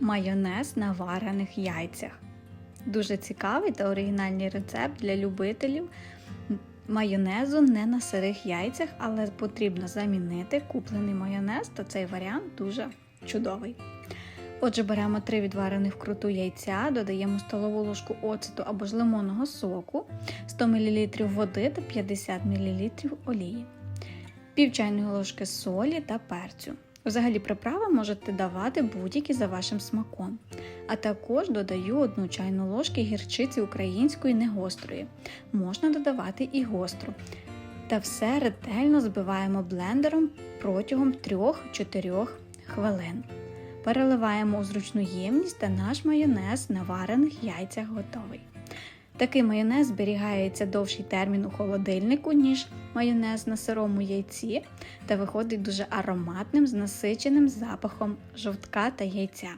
Майонез на варених яйцях. Дуже цікавий та оригінальний рецепт для любителів майонезу не на сирих яйцях, але потрібно замінити куплений майонез, то цей варіант дуже чудовий. Отже, беремо 3 відварених вкруту яйця, додаємо столову ложку оцету або ж лимонного соку, 100 мл води та 50 мл олії, пів чайної ложки солі та перцю. Взагалі приправи можете давати будь-які за вашим смаком. А також додаю одну чайну ложки гірчиці української негострої. Можна додавати і гостру. Та все ретельно збиваємо блендером протягом 3-4 хвилин. Переливаємо у зручну ємність та наш майонез на варених яйцях готовий. Такий майонез зберігається довший термін у холодильнику, ніж майонез на сирому яйці, та виходить дуже ароматним з насиченим запахом жовтка та яйця.